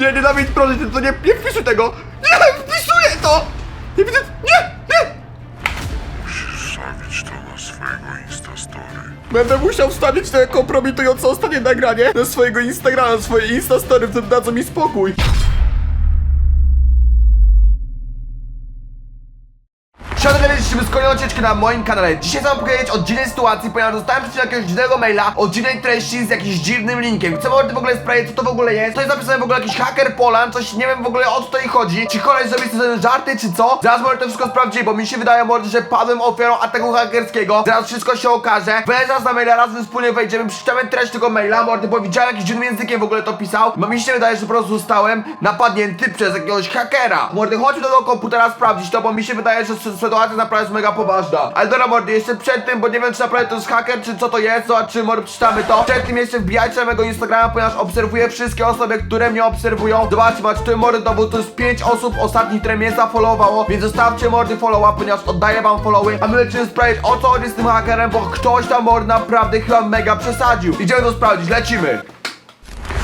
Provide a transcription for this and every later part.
Nie, nie, Dawid, proszę cię, to nie, nie wpisuj tego! Nie, wpisuję to! Nie widzę, nie, nie! Wstawić to na swojego Instastory. Będę musiał wstawić to kompromitujące ostatnie nagranie na swojego Instagrama, na swoje Instastory, wtedy dadzą mi spokój. Kolejną ucieczki na moim kanale. Dzisiaj chcę wam powiedzieć o dziwnej sytuacji, ponieważ dostałem przecież jakiegoś dziwnego maila o dziwnej treści z jakimś dziwnym linkiem. Chcę wam w ogóle sprawdzić, co to w ogóle jest. To jest napisane w ogóle jakiś hacker Poland, coś nie wiem w ogóle o co tutaj chodzi. Czy koleś zrobił sobie żarty, czy co? Zaraz może to wszystko sprawdzić, bo mi się wydaje, mordy, że padłem ofiarą ataku hakerskiego. Zaraz wszystko się okaże. Weź zaraz na maila, razem wspólnie wejdziemy, przeczytamy treść tego maila, mordy, bo widziałem jakiś dziwnym językiem w ogóle to pisał. Bo mi się wydaje, że po prostu zostałem napadnięty przez jakiegoś hakera. Mordy, chodźmy do tego komputera sprawdzić to, bo mi się wydaje, że sy- sytuacja naprawdę jest mega poważna. Ale dobra, mordy, jeszcze przed tym, bo nie wiem, czy naprawdę to jest haker, czy co to jest, zobaczymy, mordy, przeczytamy to. Przed tym jeszcze wbijajcie na mojego Instagrama, ponieważ obserwuję wszystkie osoby, które mnie obserwują. Zobaczcie, macie tu mordy dowód, to jest 5 osób ostatnich, które mnie zafollowowało, więc zostawcie mordy followa, ponieważ oddaję wam followy, a my lecimy sprawdzić, o co chodzi z tym hakerem, bo ktoś tam mordy naprawdę chyba mega przesadził. Idziemy to sprawdzić, lecimy.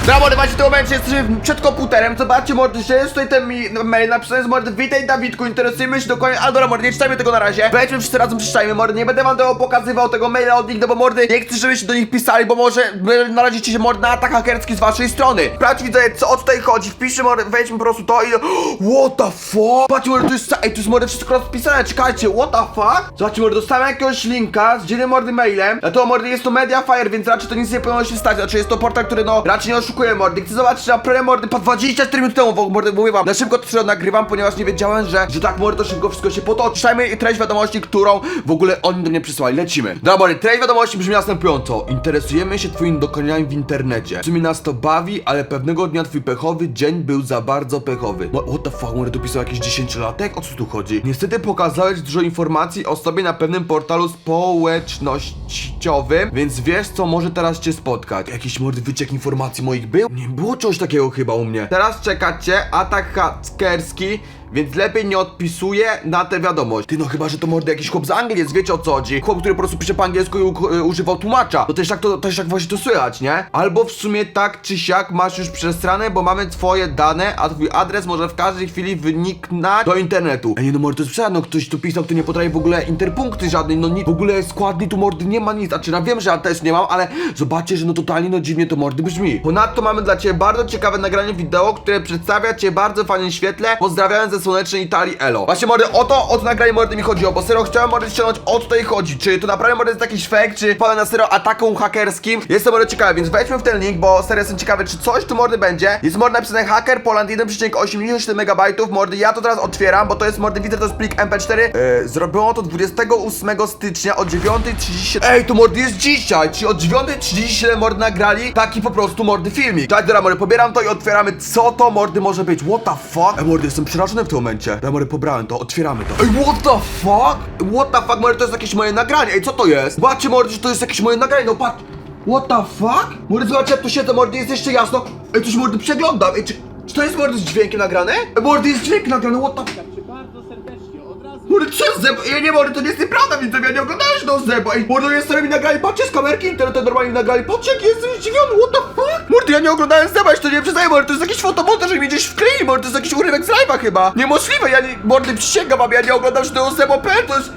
Dobra, macie w tym momencie jesteśmy przed komputerem, zobaczcie mordy, że jest tutaj ten mi mail napisany z mordy. Witaj Dawidku, interesujemy się dokładnie, ale dobra mordy, nie czytajmy tego na razie. Wejdźmy wszyscy razem, przeczytajmy mordy, nie będę wam tego pokazywał, tego maila od nich, no bo mordy Nie chcę, żebyście do nich pisali, bo może narazicie się mordy na atak hakerski z waszej strony. Sprawdź widzę, co o tutaj chodzi, wpiszcie mordy, wejdźmy po prostu to i... What the fuck? Patrzcie mordy, to jest, ej, to jest mordy wszystko rozpisane, czekajcie, what the fuck? Zobaczcie mordy, dostałem jakiegoś linka z dziwnym mordy mailem. A to mordy jest to Mediafire, więc raczej to nic nie powinno się stać, znaczy jest to portal, który no raczej nie oszukuje mordy. Chcę zobaczyć na premię mordy po 24 minuty temu, bo mordy mówię wam. Na szybko to nagrywam, ponieważ nie wiedziałem, że, że tak mordy to szybko wszystko się potoczy. Czytajmy treść wiadomości, którą w ogóle oni do mnie przysłali, lecimy. Dobra mordy, treść wiadomości brzmi następująco. Interesujemy się twoimi dokonaniami w internecie. W sumie nas to bawi, ale pewnego dnia twój pechowy dzień był za bardzo pechowy. What what the fuck, mordy tu pisał jakiś 10-latek? O co tu chodzi? Niestety pokazałeś dużo informacji o sobie na pewnym portalu społecznościowym Więc wiesz co może teraz cię spotkać. Jakiś mordy wyciek informacji moich był? Nie było czegoś takiego chyba u mnie Teraz czekacie atak hakerski więc lepiej nie odpisuję na tę wiadomość. Ty no chyba, że to mordy jakiś chłop z Anglii jest, wiecie o co chodzi. Chłop, który po prostu pisze po angielsku i u- y, używał tłumacza. To też tak to też tak właśnie to słychać, nie? Albo w sumie tak czy siak masz już przestranę, bo mamy twoje dane, a twój adres może w każdej chwili wyniknąć do internetu. Ej, no mordy, to jest no ktoś tu pisał, kto nie potrafi w ogóle interpunkty żadnej, no ni- w ogóle składni tu mordy nie ma nic. Znaczy, ja wiem, że ja też nie mam, ale zobaczcie, że no totalnie no dziwnie to mordy brzmi. Ponadto mamy dla ciebie bardzo ciekawe nagranie wideo, które przedstawia cię bardzo fajnym świetle. Pozdrawiam ze słonecznej Italii, elo. Właśnie mordy, o to, o to nagranie mordy mi chodziło, bo serio chciałem mordy ściągnąć, o co tutaj chodzi. Czy to naprawdę mordy jest jakiś fake, czy pada na serio ataką hakerskim? Jest to mordy ciekawe, więc wejdźmy w ten link, bo serio jestem ciekawy, czy coś tu mordy będzie. Jest mordy napisane hacker Poland 1,87 MB, mordy, ja to teraz otwieram, bo to jest mordy, widzę to jest plik MP4. Yy, zrobiono to 28 stycznia o 9.30. Ej, to mordy jest dzisiaj, czyli od 9.37 mordy nagrali taki po prostu mordy filmik. Tak, dobra, mordy, pobieram to i otwieramy, co to mordy może być. What the fuck? Ej, mordy, jestem przerażony w tym momencie. Pobrałem to, otwieramy to. Ej, what the fuck? What the fuck, mordy, to jest jakieś moje nagranie. Ej, co to jest? Zobaczcie, mordy, że to jest jakieś moje nagranie, no patrz. What the fuck? Mordy, zobaczcie, jak tu siedzę, mordy, jest jeszcze jasno. Ej, coś mordy przeglądam. Ej, czy, czy to jest mordy z dźwiękiem nagrane? Ej, mordy, jest dźwięk nagrany, what the fuck? Cię bardzo serdecznie, od razu Mordy, co jest zeb? Ej, nie, mordy, to nie jest nieprawda, więc ja nie oglądałem do zeb. Ej, mordy, jest serio mi nagrali, patrzcie, z kamerki internetu normalnie nagrali. Patrzcie, jak jestem zdziwiony, what the Mordy, ja nie oglądałem się to nie przyznaję, mordy, to jest jakiś fotomontaż, że mi gdzieś wklei, mordy, to jest jakiś urywek z live'a chyba. Niemożliwe, ja nie, mordy, przysięgam wam, ja nie oglądam żadnego zebo.pl, to jest...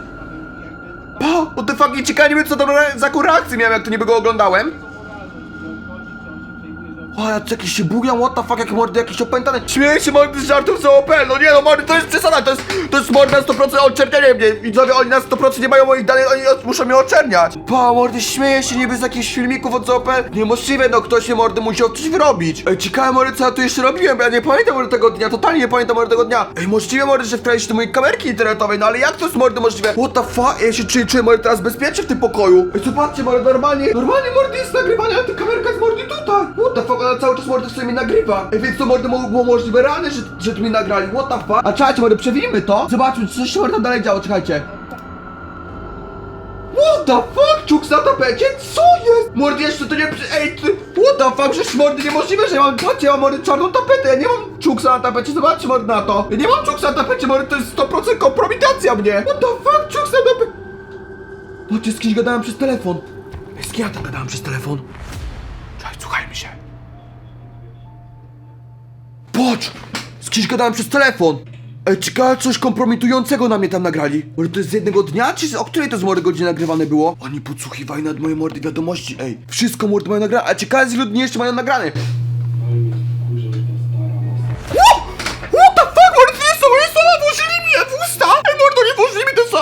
Pa, what the fuck, nie ciekawe, nie wiem, co to za reakcję miałem, jak to niby go oglądałem. O, ja tu jakieś się bugią, what the fuck, jakie mordy, jakieś opętane. Śmieję się mordy z żartów z OPL, no nie no mordy, to jest przesada, to jest, to jest mordy na 100% oczernianie mnie. Widzowie, oni na 100% nie mają moich danych, oni muszą mnie oczerniać. Pa, mordy, śmieję się niby z jakichś filmików od OPL. Niemożliwe, no ktoś się mordy musiał coś wyrobić. Ej, ciekawe mordy, co ja tu jeszcze robiłem, ja nie pamiętam mordy tego dnia, totalnie nie pamiętam mordy tego dnia. Ej, możliwe mordy, że wkraliście do mojej kamerki internetowej, no ale jak to jest mordy możliwe? What the fuck, ja się czuję, czuję mordy teraz bezpiecznie w tym pokoju. Ej, zobaczcie mordy, normalnie, normalnie mordy jest nagrywanie, ale ta kamerka jest mordy tutaj. What the fuck, cały czas mordy sobie mi nagrywa. Ej, więc to mordy mo- było możliwe realne, że, że tu mi nagrali, what the fuck. A czekajcie mordy, przewijmy to. Zobaczmy, czy coś się mordy dalej działo, czekajcie. What the fuck? Czuk na tapecie? Co jest? Mordy jeszcze to nie... Ej, ty... What the fuck? Przecież mordy niemożliwe, że ja mam... Patrzcie, ja mam mordy czarną tapetę, ja nie mam czuksa na tapecie, zobaczcie mordy na to. Ja nie mam czuksa na tapecie, mordy, to jest 100% kompromitacja mnie. What the fuck? Czuks na tapecie... Patrzcie, z kimś gadałem przez telefon. Ej, z kim ja tam gadałem przez telefon? Patrz! Z kimś gadałem przez telefon. Ej, ciekawe, coś kompromitującego na mnie tam nagrali. Może to jest z jednego dnia, czy z- o której to z mordy godziny nagrywane było? Oni podsłuchiwali nad moje mordy wiadomości, ej. Wszystko mordy mają nagrane, a ciekawe, z ilu dni jeszcze mają nagrane.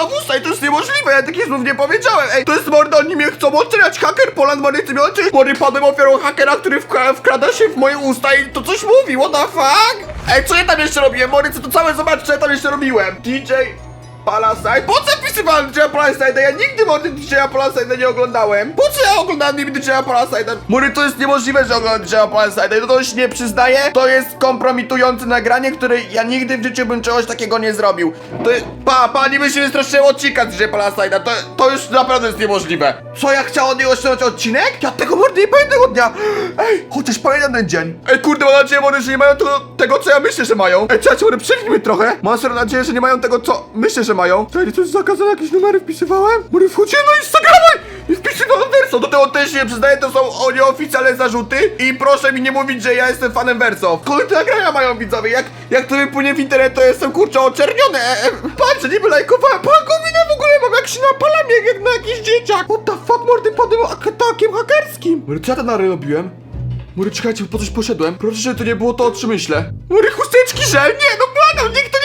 Włożyli mi te słowa w usta i to jest niemożliwe, ja takich słów nie powiedziałem, ej. To jest mordo, oni mnie chcą oceniać, haker Poland, oceniać. Mordy, padłem ofiarą hakera, który wkra wkrada się w moje usta i to coś mówi, what the fuck? Ej, co ja tam jeszcze robiłem, mordy, co to całe, zobacz, co ja tam jeszcze robiłem. DJ... Palasite? Po co wpisywałem DJ Palasite? Ja nigdy mordy DJ Palasite nie oglądałem. Po co ja oglądałem DJ Palasite? Mory, to jest niemożliwe, że oglądam DJ Palasite. No to się nie przyznaję. To jest kompromitujące nagranie, które ja nigdy w życiu bym czegoś takiego nie zrobił. To jest... Pa, pani by się wystraszyło odcinka z DJ Palasite. To, to już naprawdę jest niemożliwe. Co, ja chciałem od niego ściągnąć odcinek? Ja tego mordy nie pamiętam tego dnia. Ej, chociaż pamiętam ten dzień. Ej, kurde, mam nadzieję, mordy, że nie mają tego, tego, co ja myślę, że mają. Ej, czekajcie, mordy, przewinijmy trochę. Mam serio nadzieję, że nie mają tego, co myślę, że mają. Czekajcie, coś zakazane, jakieś numery wpisywałem? Mordy, wchodziłem na Instagrama i wpisywałem Verso. Do tego też nie przyznaję, to są nieoficjalne zarzuty. I proszę mi nie mówić, że ja jestem fanem Verso. Kogo te nagrania mają widzowie? Jak, jak to wypłynie w internet, to jestem kurczę oczerniony. Patrzę, niby lajkowałem. Pangowinę w ogóle mam, jak się napalam, jak, jak na jakiś dzieciak. What the fuck, mordy, padłem atakiem hakerskim. Mordy, co ja tam narobiłem? Mury, czekajcie, po coś poszedłem. Proszę, żeby to nie było to, o czym myślę. Mury, chusteczki żel! Nie, no błagam, nikt to nie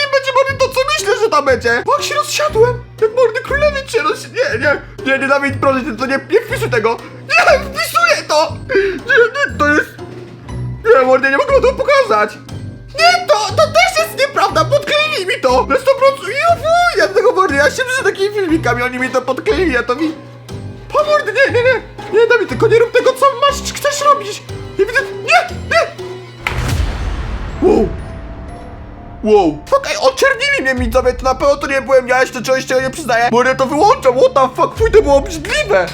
tam będzie. Jak się rozsiadłem? Jak mordy królewicz się roz... Nie, nie, nie, nie, Dawid, proszę to nie, nie wpisuj tego. Nie, wpisuję to! Nie, nie, to jest... Nie, mordy, nie mogę to pokazać. Nie, to, to też jest nieprawda, podkleili mi to! Na 100%, juhu, ja tego mordy, ja się przy takimi filmikami, oni mi to podkleili, ja to mi... Pa mordy, nie, nie, nie! Nie, Dawid, tylko nie rób tego, co masz, chcesz robić! Nie widzę, nie, nie! Wow! Wow! Ej, oczernili mnie widzowie, to na pewno to nie byłem ja, jeszcze czegoś czego nie przyznaję. Mordy, to wyłączam, what the fuck, fuj, to było obrzydliwe!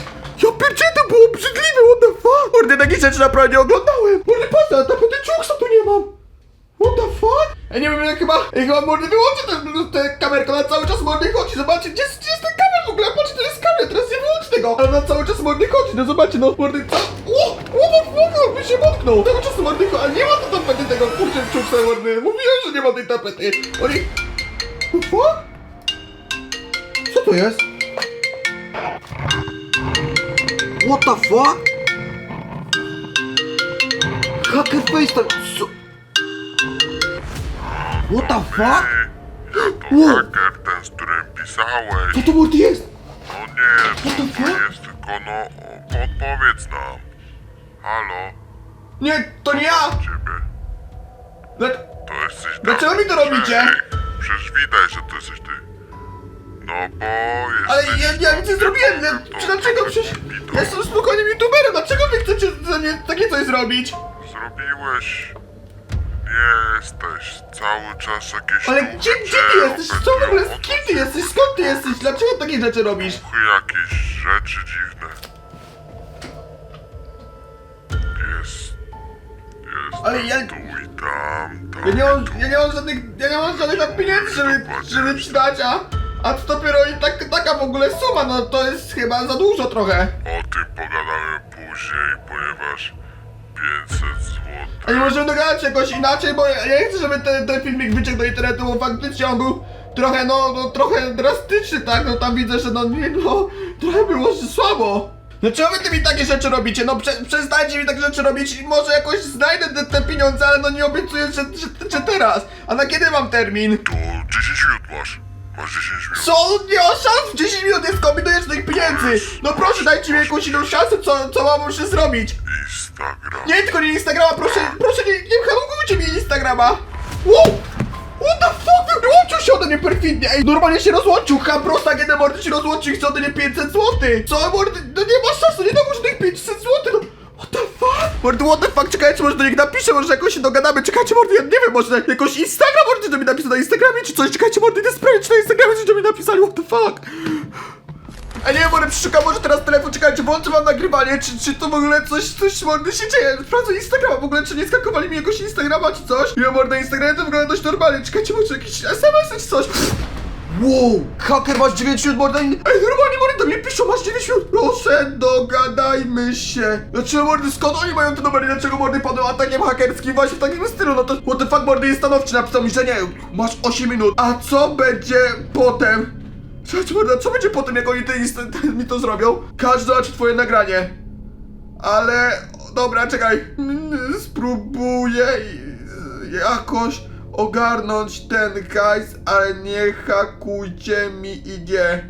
Ja pierdzielę, to było obrzydliwe, what the fuck! Mordy, takich rzeczy naprawdę nie oglądałem! Mordy, patrz, ale tapety czuksa tu nie mam! What the fuck? Ja nie wiem, jak chyba, ja chyba mordy wyłączę tę te kamerkę, ona cały czas mordy chodzi, zobaczcie, gdzie gdzie jest ten kamer w ogóle, patrzcie, to jest kamer, teraz nie wyłączę tego, ale ona cały czas mordy chodzi, no zobaczcie, no, mordy, co? O, what the fuck, on mi się potknął, cały czas mordy chodzi, ale nie ma mordy, mówiłem, że nie ma tej tapety, oni, fuck? Co to jest? What the fuck? Hacker FaceTime, co? What the fuck? To Wow. haker ten, z którym pisałeś. Co to mordy jest? No nie, to fuck? jest tylko no, podpowiedz nam. Halo, Nie, to nie ja! ciebie. Dla- To jesteś Dlaczego mi to robicie? Przecież widać, że to jesteś ty. No bo Ale jesteś... ja, ja nic nie zrobiłem, nie, to- czy dlaczego przecież... Ja jestem spokojnym youtuberem, dlaczego wy chcecie za nie, takie coś zrobić? Zrobiłeś... Nie jesteś cały czas jakieś Ale gdzie, gdzie ty jesteś? Co w ogóle, kim ty jesteś? Skąd ty jesteś? Dlaczego takie rzeczy robisz? Duchy jakieś rzeczy dziwne. Jest... Jest Ale ja- tu tam, tam Ja nie mam, ja nie mam żadnych, ja nie mam żadnych tam pieniędzy, żeby, żeby ci dać, a... A to dopiero i tak, taka w ogóle suma, no to jest chyba za dużo trochę. O tym pogadamy później, ponieważ 500 zł. A nie możemy dogadać jakoś inaczej, bo ja ja nie chcę, żeby ten, ten filmik wyciekł do internetu, bo faktycznie on był trochę, no, no trochę drastyczny, tak? No tam widzę, że no nie, no, trochę było słabo. No czemu wy mi takie rzeczy robicie? No prze, przestańcie mi takie rzeczy robić i może jakoś znajdę te, te pieniądze, ale no nie obiecuję, że, że, że teraz. A na kiedy mam termin? To 10 minut masz. Masz 10 minut. Co? Nie ma szans! W 10 minut nie skombinujesz tych pieniędzy! No proszę, dajcie mi jakąś inną szansę, co, co mam muszę zrobić! Instagram. Nie, tylko nie Instagrama, proszę, proszę, nie, nie hamujcie mi Instagrama! Wow! What the fuck? Wyłączył się ode mnie perfidnie! Ej, normalnie się rozłączył! Ha, prosta, kiedy mordy się rozłączył i chce ode mnie 500 zł! Co, mordy? No nie ma szansu, nie dam mu żadnych 500 zł, no! What the fuck? Mordy, what the fuck? Czekajcie, może do nich napiszę, może jakoś się dogadamy. Czekajcie, mordy, ja nie wiem, może jakoś Instagram mordy do mnie napisał na Instagramie czy coś. Czekajcie, mordy, idę sprawdzić, na Instagramie coś do mnie napisali, what the fuck? A nie, może przeszukam może teraz telefon, czekajcie, włączę wam nagrywanie, czy, czy to w ogóle coś, coś mordy się dzieje. Sprawdzę Instagrama w ogóle, czy nie skakowali mi jakoś Instagrama, czy coś. Ja mordę Instagramie to wygląda dość normalnie, czekajcie, może jakiś SMS czy coś. Wow, haker masz 9 minut mordy. Ej, normalnie mordy do mnie piszą, masz 9 minut. Proszę, dogadajmy się. Dlaczego mordy, skąd oni mają te numery? Dlaczego mordy padły atakiem hakerskim właśnie w takim stylu? No to, what the fuck, mordy jest stanowczy, napisał mi, że nie. Masz 8 minut. A co będzie potem? Słuchajcie, morda, co będzie potem, jak oni te, te, mi to zrobią? Każdy zobaczy twoje nagranie. Ale, dobra, czekaj. Spróbuję jakoś ogarnąć ten hajs, ale nie hakujcie mi i nie.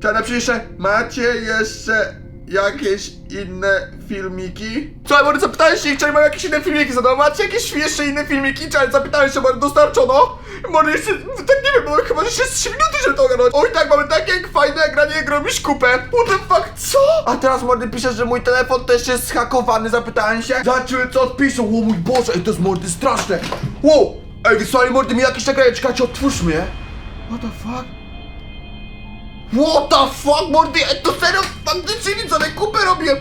Czy napiszę jeszcze, macie jeszcze jakieś inne filmiki? Co, może zapytałem się ich, czy mają jakieś inne filmiki zadał, macie jakieś jeszcze inne filmiki? Czy zapytałem się, może dostarczono? Może jeszcze, tak nie wiem, bo chyba jeszcze z 3 minuty, żeby to ogarnąć. Oj, tak, mamy takie fajne granie, jak robisz kupę. What the fuck, co? A teraz mordy pisze, że mój telefon też jest zhakowany, zapytałem się. Zobaczymy, co odpiszą. O mój Boże, ej, to jest mordy straszne. Wow, ej, wysłali mordy mi jakieś nagranie, czekajcie, otwórzmy je. What the fuck? What the fuck, mordy, ej, to serio, faktycznie widzowie, kupę robię.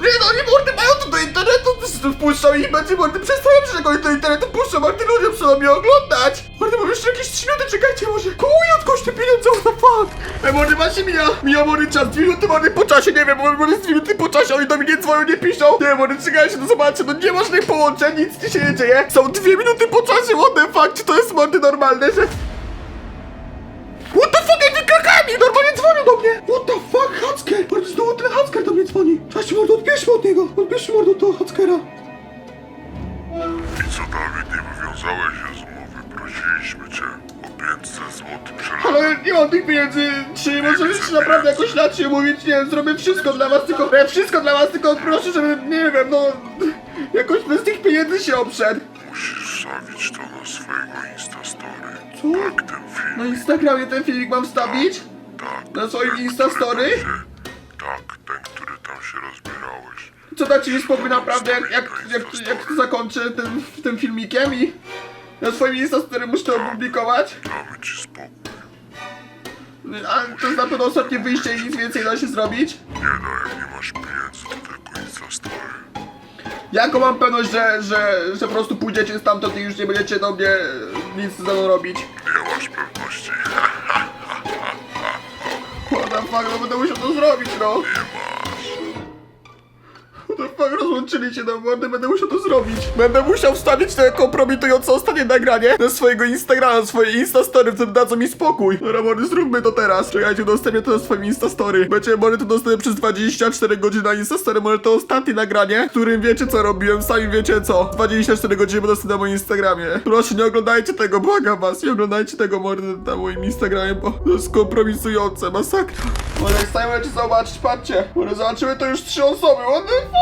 Nie no, nie mordy mają to do internetu, to wpuszczą i będzie mordy przestają się tego do internetu puszczą, mordy ludzie muszą mnie oglądać. Mordy, mam jeszcze jakieś 3 minuty, czekajcie, może kuj od koszty pieniądze, what the fuck. Ej, mordy, macie mija, mija mordy czas, 2 minuty mordy po czasie, nie wiem, mordy z 2 minuty po czasie, oni do mnie nie dzwonią, nie piszą. Nie, mordy, czekajcie, no zobaczcie, no nie ma żadnych połączeń, nic ci się nie dzieje. Są 2 minuty po czasie, what the fuck, czy to jest mordy normalne, że... Dzwonią do mnie! What the fuck, Hacker! Mordo, znowu ten Hacker do mnie dzwoni! Cześć, mordo, odbierzmy od niego! Odbierzmy mordo do Hackera! I co Dawid, nie wywiązałeś się z umowy? Prosiliśmy cię o 500 zł przelewem. Ale nie mam tych pieniędzy! Czy możesz się naprawdę jakoś inaczej mówić? Nie wiem, zrobię wszystko dla was, tylko... Ja wszystko dla was, tylko proszę, żeby, nie wiem, no... Jakoś bez tych pieniędzy się obszedł! Musisz wstawić to na swojego Instastory. Co? Tak, ten film. Na Instagramie ten filmik mam wstawić? Tak. Na swoim ten, Instastory? który tam się- Tak, ten, który tam się rozbierałeś. Co da ci spokój naprawdę, jak, jak, jak, jak to zakończę tym, tym filmikiem i na swoim Instastory muszę to opublikować? Damy ci spokój. A to jest na pewno ostatnie wyjście i nic więcej da się zrobić? Nie da, jak nie masz pieniędzy, to tylko Instastory. Jaką mam pewność, że, że, że po prostu pójdziecie stamtąd i już nie będziecie do mnie e, nic ze mną robić? Nie masz pewności. Fuck, no będę musiał to zrobić, no! The fuck, rozłączyli się na mordę, będę musiał to zrobić. Będę musiał wstawić to kompromitujące ostatnie nagranie na swojego Instagrama, swoje Instastory, w którym dadzą mi spokój. Dobra, mordy, zróbmy to teraz. Czekajcie, udostępnię to na swoim Instastory. Będzie mordy to dostępne przez 24 godziny na Instastory, może to ostatnie nagranie, którym wiecie co robiłem, sami wiecie co. 24 godziny będę dostępne na moim Instagramie. Proszę, nie oglądajcie tego, błagam was, nie oglądajcie tego mordy na moim Instagramie, bo to jest kompromisujące, masakra. Może lecie zobaczyć, patrzcie. Może zobaczymy to już trzy osoby, what the fuck,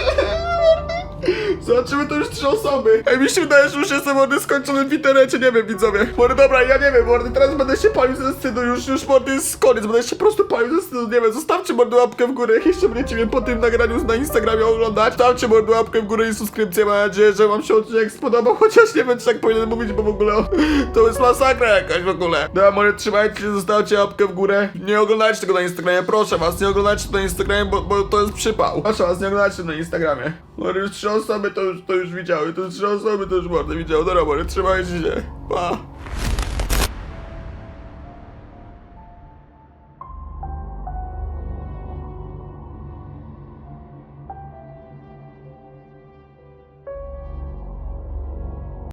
Zobaczymy to już trzy osoby. Ej, mi się wydaje, że już jestem mordy skończony w internecie, nie wiem widzowie. Mordy, dobra, ja nie wiem, mordy, teraz będę się palił ze wstydu, już, już mordy jest koniec, będę się po prostu palił ze wstydu, nie wiem, zostawcie mordy łapkę w górę, jak jeszcze będziecie mnie po tym nagraniu na Instagramie oglądać. Stawcie mordy łapkę w górę i subskrypcję, mam nadzieję, że wam się odcinek spodobał, chociaż nie wiem, czy tak powinienem mówić, bo w ogóle to jest masakra jakaś w ogóle. Dobra, mordy, trzymajcie się, zostawcie łapkę w górę. Nie oglądajcie tego na Instagramie, proszę was, nie oglądajcie tego na Instagramie, bo, bo to jest przypał. Proszę was, nie oglądajcie na Instagramie. Mordy, już trzy osoby to już, to już widziały, to trzy osoby to już mordy widziały. Dobra, mordy, trzymajcie się. Pa.